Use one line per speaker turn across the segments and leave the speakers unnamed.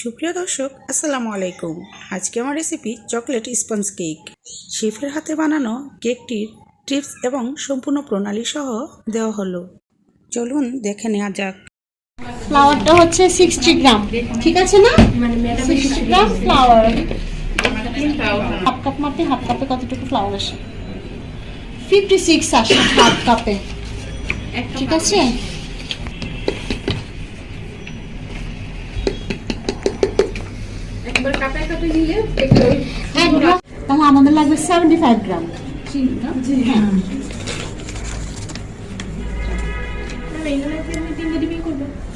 সুপ্রিয় দর্শক, আসসালামু আলাইকুম। আজকে আমার রেসিপি চকলেট স্পঞ্জ কেক শেফের হাতে বানানো কেকটির টিপস এবং সম্পূর্ণ প্রণালী সহ দেওয়া হলো। চলুন দেখে নেওয়া যাক।
ফ্লাওয়ারটা হচ্ছে সিক্সটি গ্রাম ঠিক আছে না? Sixty gram flour half cup মাপে হাফ কাপে কতটুকু ফ্লাওয়ার আসে? ফিফটি সিক্স আসে হাফ কাপে। ঠিক আছে?
একবার নিলে
গ্রাম তাহলে আমাদের লাগবে সেভেন্টি ফাইভ গ্রাম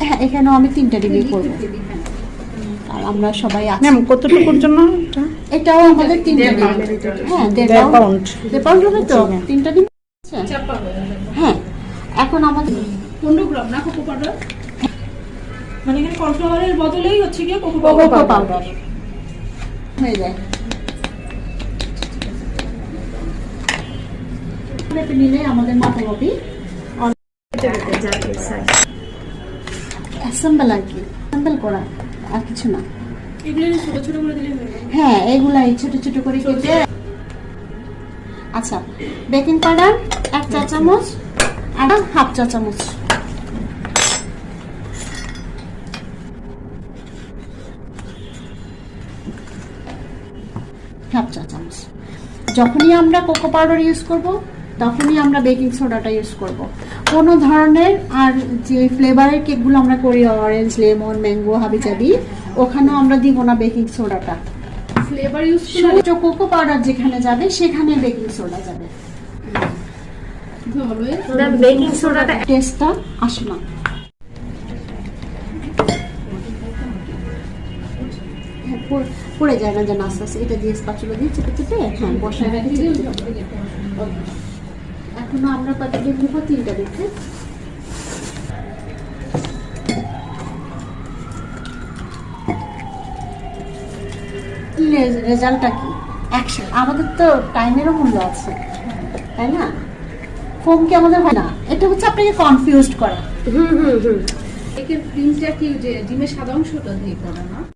হ্যাঁ।
এখানে আমি তিনটে ডিবি করব?
হ্যাঁ করব। আর আমরা সবাই আছি।
ম্যাম কতটুকুর জন্য
এটাও আমাদের তিনটা হ্যাঁ দেড় পাউন্ড
পাউন্ড
দেড় পাউন্ড হবে তো? তিনটা
চাপা হয়ে।
হ্যাঁ এখন আমাদের
পনেরো গ্রাম না কোকো পাউডার মানে এখানে কর্নফ্লাওয়ারের বদলেই হচ্ছে গিয়ে কোকো পাউডার
হয়ে যায়। নিলে আমাদের মাপামাপি অ্যাসেম্বল আর কি অ্যাসেম্বল করা আর কিছু না।
এগুলো ছোট ছোট করে দিলে হয়ে
হ্যাঁ এগুলাই ছোট ছোট করে কেটে আচ্ছা বেকিং পাউডার এক চা চামচ আর হাফ চা চামচ। হাফ চা চামচ যখনই আমরা কোকো পাউডার ইউজ করব তখনই আমরা বেকিং সোডাটা ইউজ করব। কোনো ধরনের আর যে ফ্লেভারের কেকগুলো আমরা করি অরেঞ্জ লেমন ম্যাঙ্গো হাবি হাবিজাবি ওখানেও আমরা দিব না বেকিং সোডাটা
ফ্লেভার ইউজ
শুধু কোকো পাউডার যেখানে যাবে সেখানে বেকিং সোডা যাবে। বেকিং সোডাটা টেস্টটা আসে না। পড়ে- যায় না যেন আস্তে আস্তে এটা দিয়ে স্পাচুলা দিয়ে চেপে চেপে হ্যাঁ। বসায় রেখে। এখনও আমরা কত ডিম দিব তিনটা দেখে রেজাল্টটা কি? অ্যাকশন আমাদের তো টাইমেরও মূল্য আছে। তাই না? ফোম কি আমাদের হয় না? এটা হচ্ছে আপনাকে কনফিউজড করা। হুম হুম হুম।
কেকের ক্রিমটা কি যে ডিমের সাদা অংশটা দিয়ে করা না?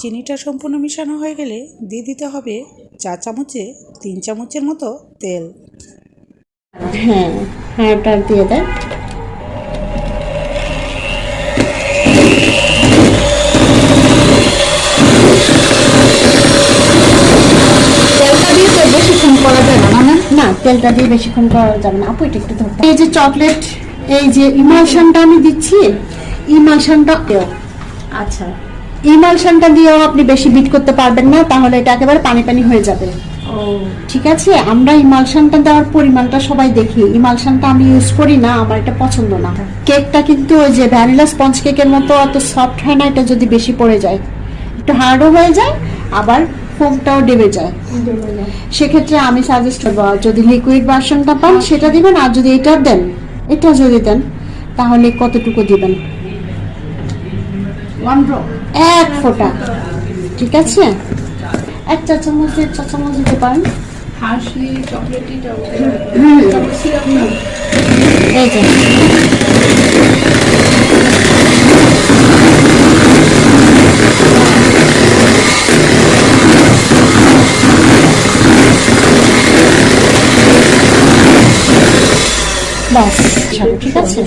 চিনিটা সম্পূর্ণ মিশানো হয়ে গেলে দিয়ে দিতে হবে চা চামচে তিন চামচের মতো তেল।
হ্যাঁ হ্যাঁ দিয়ে দেয় তেলটা দিয়ে তো বেশিক্ষণ করা যাবে না না? না তেলটা দিয়ে বেশিক্ষণ করা যাবে না। আপু এটা একটু ধরতে। এই যে চকলেট এই যে ইমালশনটা আমি দিচ্ছি ইমালশনটা
আচ্ছা।
ইমালশনটা দিয়েও আপনি বেশি বিট করতে পারবেন না তাহলে এটা একেবারে পানি পানি হয়ে যাবে।
ও।
ঠিক আছে? আমরা ইমালশনটা দেওয়ার পরিমাণটা সবাই দেখি। ইমালশনটা আমি ইউজ করি না আমার এটা পছন্দ না। কেকটা কিন্তু ওই যে ভ্যানিলা স্পঞ্জ কেকের মতো অত সফট হয় না এটা যদি বেশি পড়ে যায়। একটু হার্ডও হয়ে যায় আবার ফোমটাও ডেবে যায়। সেক্ষেত্রে আমি সাজেস্ট করব যদি লিকুইড ভার্সনটা পান সেটা দিবেন আর যদি এটা দেন এটা যদি দেন তাহলে কতটুকু দিবেন? এক ফোঁটা। ঠিক আছে? এক চা চামচ দেড় চা চামচ দিতে পারেন। এই যে। বাস ঠিক আছে?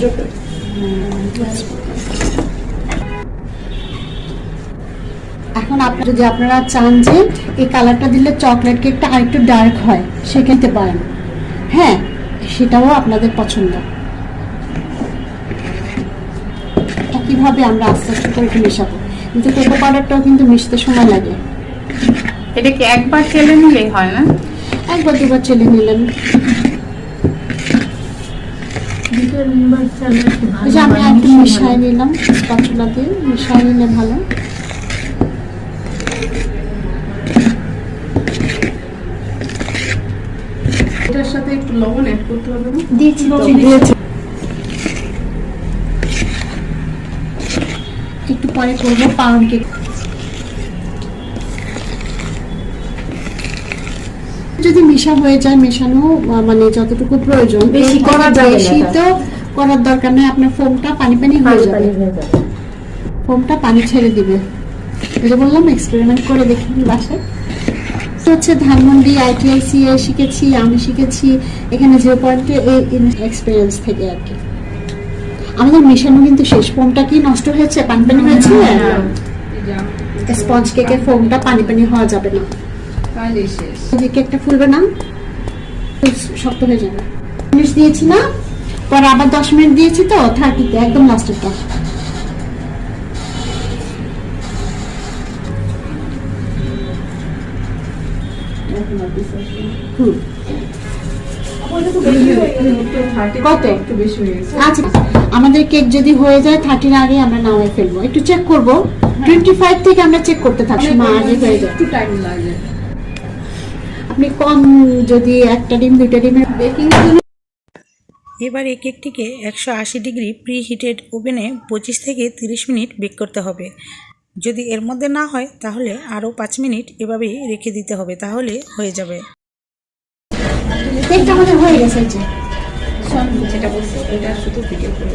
এখন আপনি যদি আপনারা চান যে এই কালারটা দিলে চকলেট কেকটা আরেকটু ডার্ক হয় সে খেতে পারেন। হ্যাঁ সেটাও আপনাদের পছন্দ। একইভাবে আমরা আস্তে আস্তে করে একটু মেশাবো। কিন্তু কোকো পাউডারটাও কিন্তু মিশতে সময় লাগে।
এটা কি একবার চেলে নিলেই হয় না?
একবার দুবার চেলে নিলেন আমি একটু মিশাই নিলাম স্পাচুলা দিয়ে মিশাই নিলে ভালো।
লবণ অ্যাড করতে হবে না?
দিয়েছি একটু পরে করব পাউন্ড কেক যদি মেশা হয়ে যায় মেশানো মানে যতটুকু প্রয়োজন
বেশি করা যাবে
বেশি তো করার দরকার নেই আপনার ফোমটা পানি পানি হয়ে যাবে। ফোমটা পানি ছেড়ে দিবে। বললাম এক্সপেরিমেন্ট করে দেখি বাসায়। হচ্ছে ধানমন্ডি আইটিআইসি এ শিখেছি আমি শিখেছি এখানে জিরো পয়েন্টে এই এক্সপিরিয়েন্স থেকে আর কি। আমাদের মেশানো কিন্তু শেষ ফোমটা কি নষ্ট হয়েছে পানি পানি হয়েছে? স্পঞ্জ কেকের ফোমটা পানি পানি হওয়া যাবে না। যে কেকটা ফুলবে না? শক্ত হয়ে যাবে। মিনিট দিয়েছি না? পরে আবার দশ মিনিট দিয়েছি তো থার্টিতে একদম লাস্টেরটা আমাদের কেক যদি হয়ে যায় থার্টির আগে আমরা নামাই ফেলব। একটু চেক করব। টোয়েন্টি ফাইভ থেকে আমরা চেক করতে থাকছি মা আগে হয়ে যায়
একটু টাইম লাগে।
আপনি কম যদি একটা ডিম দুইটা ডিমের
বেকিং
এবার এই কেকটিকে একশো আশি ডিগ্রি প্রি হিটেড ওভেনে পঁচিশ থেকে তিরিশ মিনিট বেক করতে হবে। যদি এর মধ্যে না হয় তাহলে আরও পাঁচ মিনিট এভাবেই রেখে দিতে হবে তাহলে হয়ে যাবে।
হয়ে গেছে
যেটা বলছে এটা শুধু ভিডিও করে।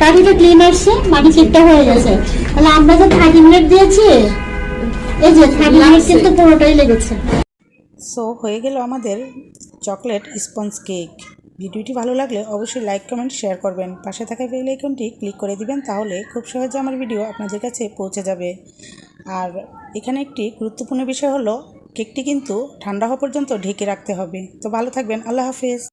কাঠিটা ক্লিন আসছে মাটি কেকটা হয়ে গেছে। তাহলে আমরা যে থার্টি মিনিট দিয়েছি এই যে থার্টি মিনিট কিন্তু পুরোটাই লেগেছে।
সো হয়ে গেল আমাদের চকলেট স্পঞ্জ কেক ভিডিওটি ভালো লাগলে অবশ্যই লাইক, কমেন্ট, শেয়ার করবেন। পাশে থাকা বেল আইকনটি ক্লিক করে দিবেন তাহলে খুব সহজে আমার ভিডিও আপনাদের কাছে পৌঁছে যাবে। আর এখানে একটি গুরুত্বপূর্ণ বিষয় হলো, কেকটি কিন্তু ঠান্ডা হওয়া পর্যন্ত ঢেকে রাখতে হবে। তো ভালো থাকবেন, আল্লাহ হাফেজ।